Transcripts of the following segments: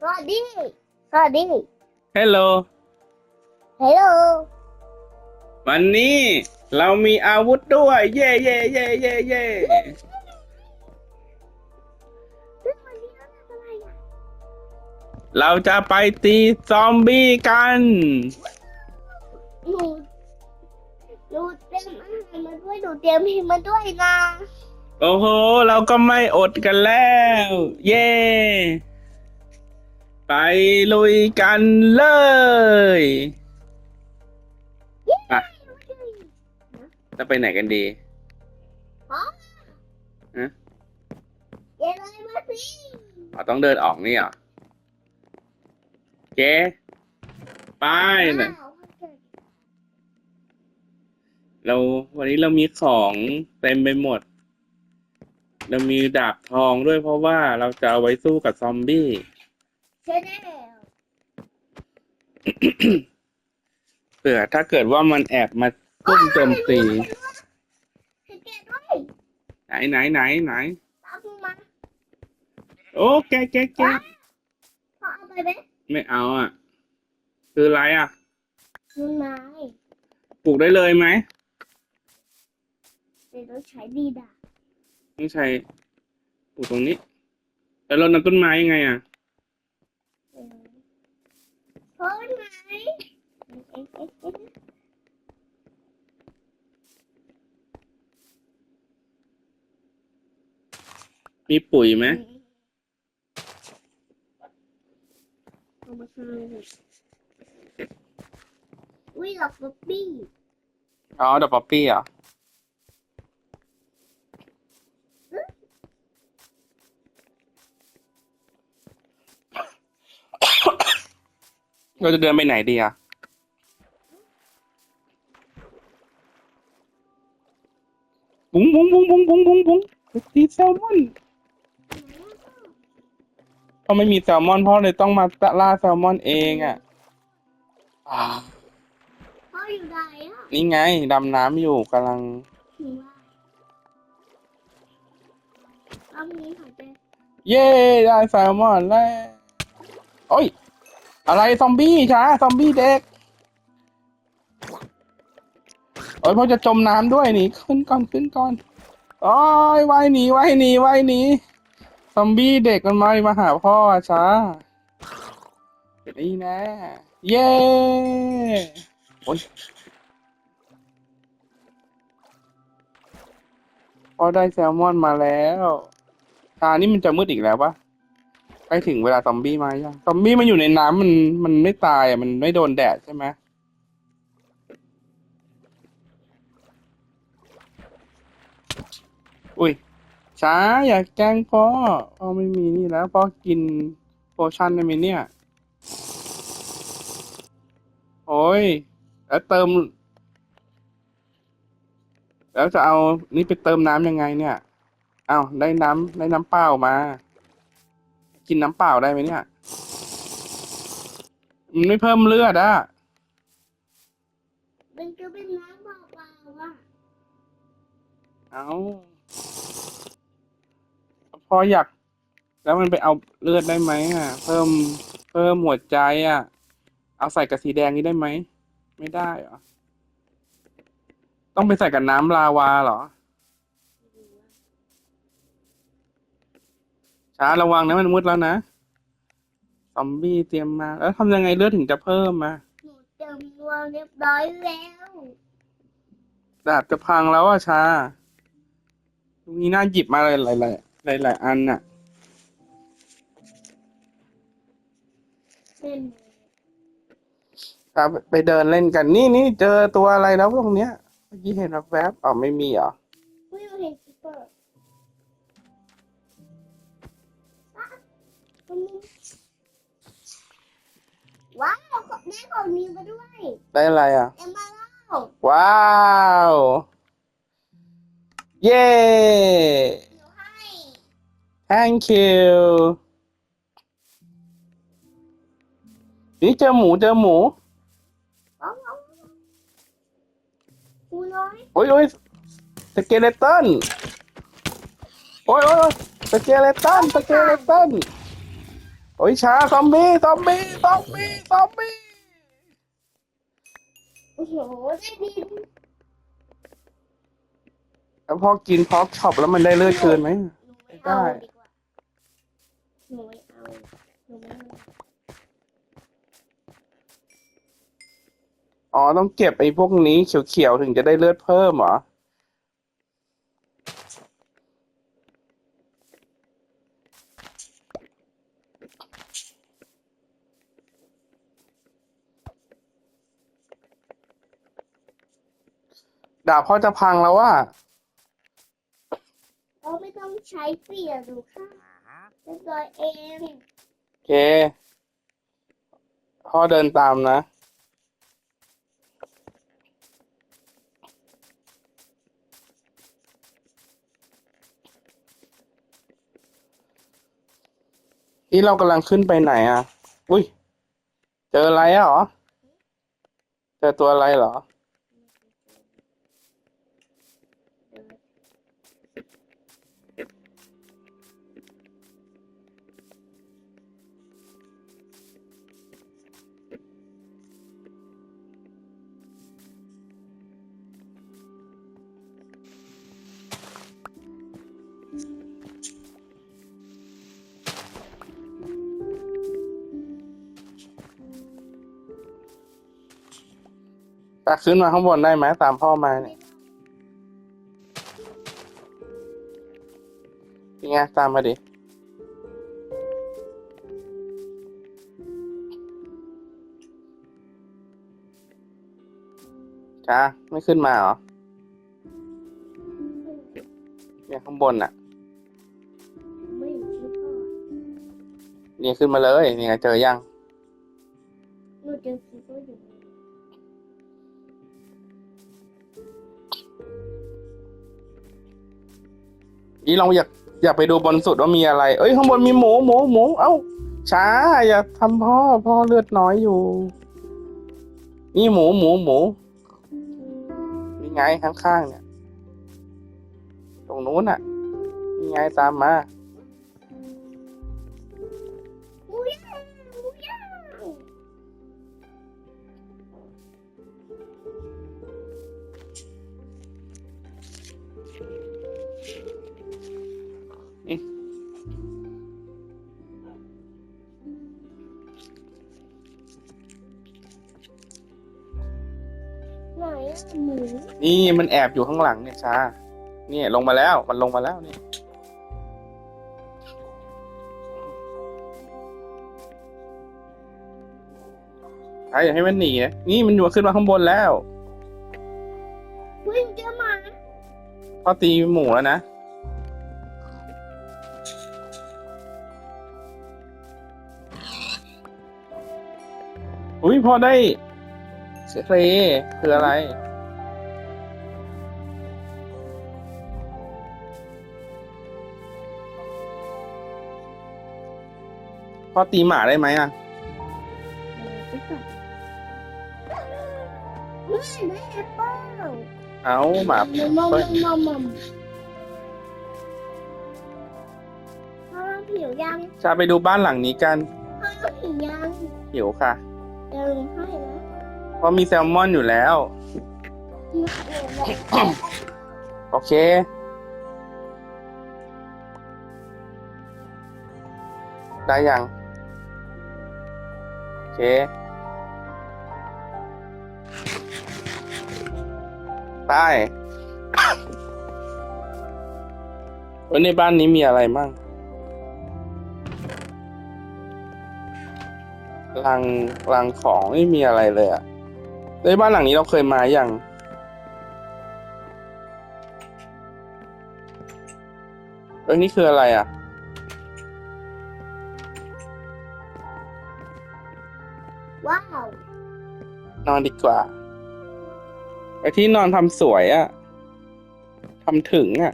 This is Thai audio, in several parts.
สวัสดี สวัสดีฮัลโหลฮัลโหลวันนี้เรามีอาวุธด้วย เย่เย่เย่เย่เย่เรื่องวันนี้เราทำอะไรอะเราจะไปตีซอมบี้กัน หนูหนูเตรียมอาหารมาด้วยหนูเตรียมพิมพ์มาด้วยนะ โอ้โห เราก็ไม่อดกันแล้ว เย่ ไปลุยกันเลยไปจะไปไหนกันดีฮะฮะเดี๋ยวเลยมาสิเราต้องเดินออกนี่เหรอโอเคไปนะอ้าวเราวันนี้เรามีของเต็มไปหมด เรามีดาบทองด้วยเพราะว่าเราจะเอาไว้สู้กับซอมบี้ ช่แล้วเผื่อถ้าเกิดว่ามันแอบมาซุ่มโจมตีให้แกะด้วยไหนไหนไหนไหนตามมาโอ้แกแกแกพอเอาไปไหมไม่เอาอะ คืออะไรอะนุ่นไม้ปลูกได้เลยไหมเดี๋ยวต้องใช้ดีดาไม่ใช่ปลูกตรงนี้แล้วรดน้ำต้นไม้ยังไงอะเออ เพราะไม้เอ๊ะเอ๊ะเอ๊ะเอ๊ะมีปุ๋ยไหมเอามาทำเลยอุ้ยหลอกบ๊อบบี้ อ๋อดอกป๊อปปี้เหรอะ เราจะเดินไปไหนดีอะบุ้งบุ้งบุ้งบุ้งบุ้งบุ้งบุ้งตีแซลมอนเพราะไม่มีแซลมอนพ่อเลยต้องมาล่าแซลมอนเองอะอ่าพ่ออยู่ไหนอะนี่ไงดำน้ำอยู่กำลังถึงว่าตอนนี้หายใจเย้ได้แซลมอนแล้วโอ้ย อะไรซอมบี้ช้าซอมบี้เด็กโอ้ยพ่อจะจมน้ำด้วยหนีขึ้นก่อนขึ้นก่อนโอ้ยว่ายหนีว่ายหนีว่ายหนีซอมบี้เด็กมันมามาหาพ่อช้านี่นะ เย้โอ้ยพอได้แซลมอนมาแล้ว ตานี่มันจะมืดอีกแล้วปะ ใกล้ถึงเวลาซอมบี้มายังซอมบี้มันอยู่ในน้ำมันมันไม่ตายอะมันไม่โดนแดดใช่ไหมอุ้ยช้าอย่าแกล้งพ่อพ่อไม่มีนี่แล้วพ่อกินโพชั่นได้ไหมเนี่ย โอ้ย แล้วเติม แล้วจะเอานี่ไปเติมน้ำยังไงเนี่ย เอ้าได้น้ำได้น้ำเปล่ามา กินน้ำเปล่าได้ไหมเนี่ยมันไม่เพิ่มเลือดอะเป็นก็เป็นน้ำเปล่าๆอะเอาพออยาก แล้วมันไปเอาเลือดได้ไหมอะ เพิ่มเพิ่มหัวใจอะ เอาใส่กับสีแดงนี้ได้ไหม ไม่ได้เหรอ ต้องไปใส่กับน้ำลาวาเหรอ ช้าระวังนะมันมืดแล้วนะ ซอมบี้เตรียมมา แล้วทำยังไงเลือดถึงจะเพิ่มมาหนูเตรียมวางเรียบร้อยแล้วดาบจะพังแล้วอะชาตรงนี้น่าหยิบมาหลายหลายๆหลายๆอันน่ะเป็นครับไปเดินเล่นกันนี่นี่เจอตัวอะไรแล้วตรงเนี้ย เมื่อกี้เห็นแวบๆอ๋อไม่มีเหรอ ว้าวของแม่ของนี้มาด้วยได้อะไรอะ เอ็มมาเล่าว้าว เย้ หนูให้ thank you นี่เจอหมูเจอหมูว้าวว้าวครูน้อยโอ้ยโอ้ยสเกเลตันโอ้ยโอ้ยโอ้ยสเกเลตันสเกเลตัน โอ้ยช้าซอมบี้ซอมบี้ซอมบี้ซอมบี้โอ้โหได้ดินแล้วพอกินพอกช็อปแล้วมันได้เลือดคืนไหม หนูไม่เอาดีกว่าหนูไม่เอาหนูไม่เอาอ๋อต้องเก็บไอ้พวกนี้เขียวๆถึงจะได้เลือดเพิ่มเหรอ ดาบพ่อจะพังแล้วว่าเราไม่ต้องใช้เปียกดูค่ะเรียบร้อยเองโอเค พ่อเดินตามนะ นี่เรากำลังขึ้นไปไหนอะ อุ้ย เจออะไรอะเหรอ เจอตัวอะไรเหรอ ตักขึ้นมาข้างบนได้ไหมตามพ่อมาเนี่ยยังไงตามมาดิ จ้า ไม่ขึ้นมาเหรอ เนี่ยข้างบนน่ะ ไม่รู้พ่อเนี่ยขึ้นมาเลยนี่ไงเจอยัง หนูเจอคิดว่อยู่ นี่เราอยากอยากไปดูบนสุดว่ามีอะไร เอ้ยข้างบนมีหมูหมูหมู เอ้า ช้า อย่าทำพ่อพ่อเลือดน้อยอยู่ นี่หมูหมูหมูนี่ไงข้างๆเนี่ย ตรงนู้นน่ะนี่ไงตามมา หนอะหมูนี่มันแอบอยู่ข้างหลังเนี่ยช้านี่ลงมาแล้ว มันลงมาแล้วนี่ไอ้อย่าให้มันหนีนะนี่มันอยู่ขึ้นมาข้างบนแล้ววิ่งเจอหมาพ่อตีหมูแล้วนะอุ้ยพอได้ เสเพลคืออะไร พ่อตีหมาได้ไหมอะไปก่อนเฮ้ยได้แอปเปิ้ลเอาหมามอมมอมมอมมอมพ่อผิวยังจะไปดูบ้านหลังนี้กันพ่อผิวยังหิวค่ะเดินให้นะ เพราะมีแซลมอนอยู่แล้ว โอเค ได้ยัง โอเค ได้ วันในบ้านนี้มีอะไรมั่งลังลังของไม่มีอะไรเลยอะ ในบ้านหลังนี้เราเคยมาอย่างเอ้ยนี่คืออะไรอะ ว้าว นอนดีกว่าไอ้ที่นอนทำสวยอะ่ะทำถึงอะ่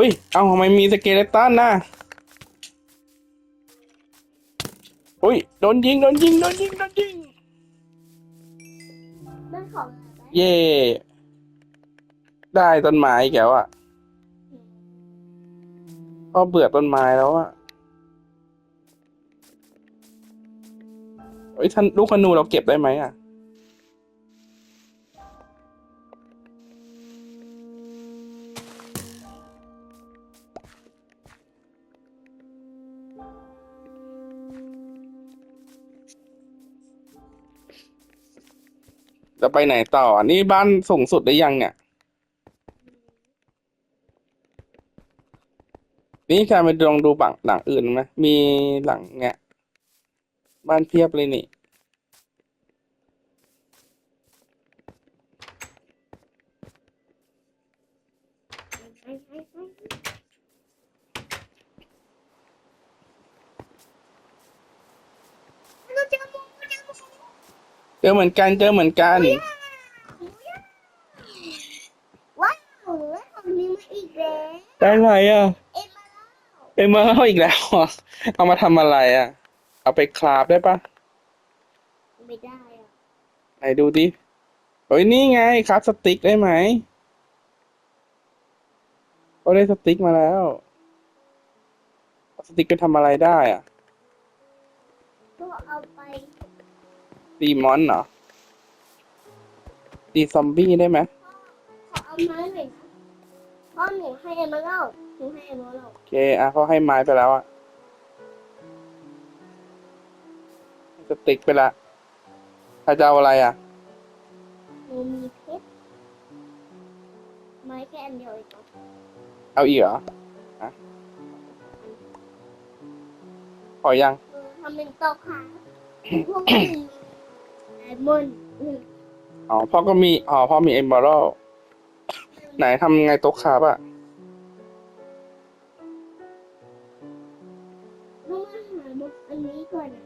อุ้ย เอาทำไมมีสเกเลตันน่ะอุ้ย โดนยิง โดนยิง โดนยิง โดนยิง ได้ของอะไรไหมเย่ได้ต้นไม้อีกแล้วอะก็เบื่อต้นไม้แล้วอะเฮ้ยท่านลูกขนูเราเก็บได้ไหมอะ จะไปไหนต่อ นี่บ้านสูงสุดได้ยังเนี่ย นี่การไปลองดูบังหลังอื่นไหมมีหลังเนี้ยบ้านเพียบเลยนี่ เราเจอหมูเจอหมู เจ อเหมือนกันเจอเหมือนกันว้าวแล้วของนี้มาอีกแล้วได้ไรอะเอ็มมาแล้วเป็นมาเข้าอีกแล้วเหรอเอามาทำอะไรอะ เอาไปคราฟได้ปะไม่ได้อะไหนดูดิเฮ้ยนี่ไงคราฟสติ๊กได้ไหมเขาได้สติ๊กมาแล้วเอาสติ๊กไปทำอะไรได้อะก็เอาไป ตีมอนเหรอ ตีซอมบี้ได้ไหมขอเอาไม้หน่อยนะพ่อหนูให้เอ็มมาแล้วหนูให้เอ็มมาแล้วโอเคอะเขาให้ไม้ไปแล้วอะสติ๊กไปละใครจะเอาอะไรอะ หนูมีเพชรไม้แค่อันเดียวเองเหรอเอาอีกเหรออะพอยังเออทำเป็นโต๊ะขาพวกนี้ได มอนด์อืมอ๋อพ่อก็มีอ๋อพ่อมีเอมเบอรัลไหนทำไงโต๊ะคราบอะต้องมาหามันอันนี้ก่อนอะ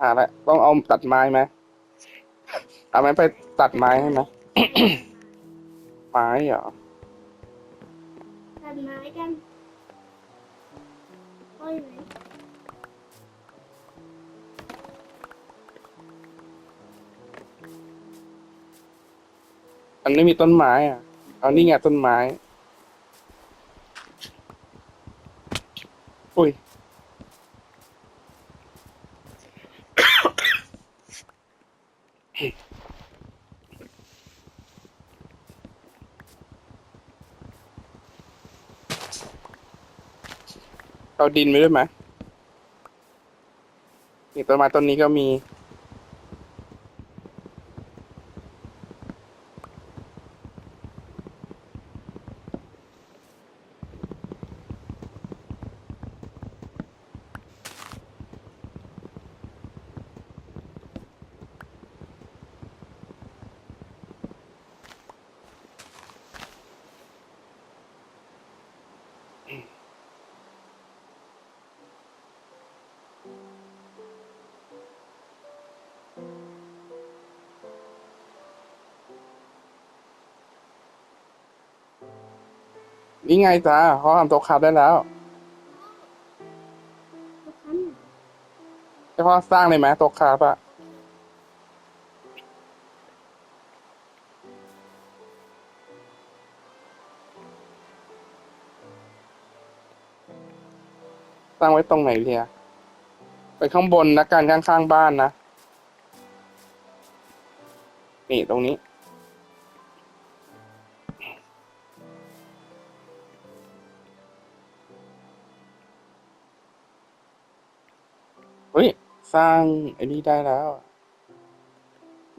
อ่าละต้องเอาตัดไม้ไหมเอาไม้ไปตัดไม้ให้ไหมไม้เหรอตัดไม้กันอ้อยไหม อันนี้มีต้นไม้อะ เอานี่ไงต้นไม้ อุ้ย เอาดินไปด้วยไหมนี่ต้นไม้ต้นนี้ก็มี นี่ไงจ้าเขาทำโต๊ะคราฟได้แล้วทุกครั้งให้พ่อสร้างเลยไหมโต๊ะคราฟอะสร้างไว้ตรงไหนเพียไปข้างบนนะการข้างๆบ้านนะ นี่ตรงนี้ สร้างไอ้นี่ได้แล้ว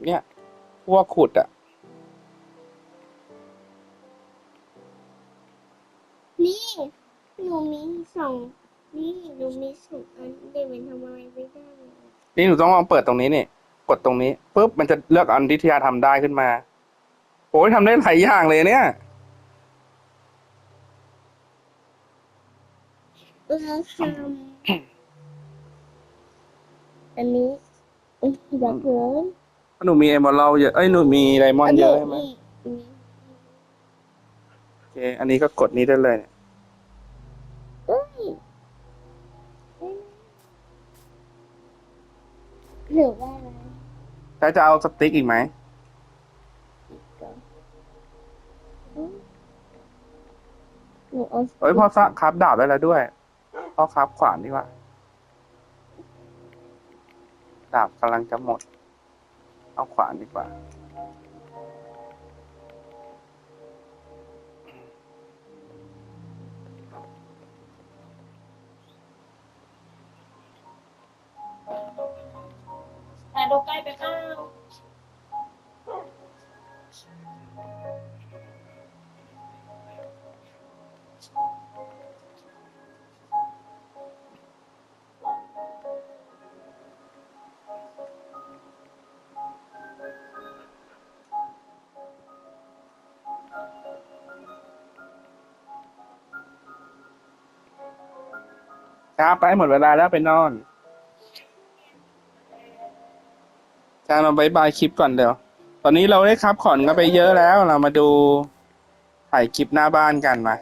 เนี่ย พวกขุดอะนี่ หนูมีสอง นี่หนูมีสองอันเด็กเป็นทำอะไรไม่ได้เลยนี่หนูต้องลองเปิดตรงนี้นี่ กดตรงนี้ปุ๊บมันจะเลือกอันที่ทิยาทำได้ขึ้นมา โอ้ยทำได้หลายอย่างเลยเนี่ย เออทำ อันนี้อุ๊ยอยากเกินหนูมีเอมเบอร์เยอะเอ้ยหนูมีไดมอนด์เยอะใช่ไหมอันนี้เค อันนี้ก็กดนี้ได้เลยเอ้ยหรือว่าอะไรถ้าจะเอาสติ๊กอีกไหมก่อนอืมหนูเอาเอ้ยพ่อซะครับดาบได้แล้วด้วยพ่อครับขวานดีกว่า ดาบกำลังจะหมด เอาขวานดีกว่าถ่ดูใกล้ไปข้าว ครับไปหมดเวลาแล้วไปนอนการมาบายบายคลิปก่อนเดี๋ยว ตอนนี้เราได้ครับขอนกันไปเยอะแล้วเรามาดูถ่ายคลิปหน้าบ้านกันมา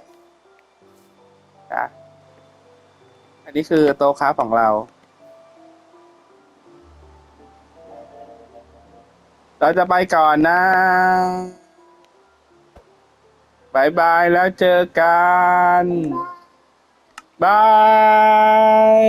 จ้ะอันนี้คือโต๊ะครับของเรา เราจะไปก่อนนะบายบายแล้วเจอกัน บาย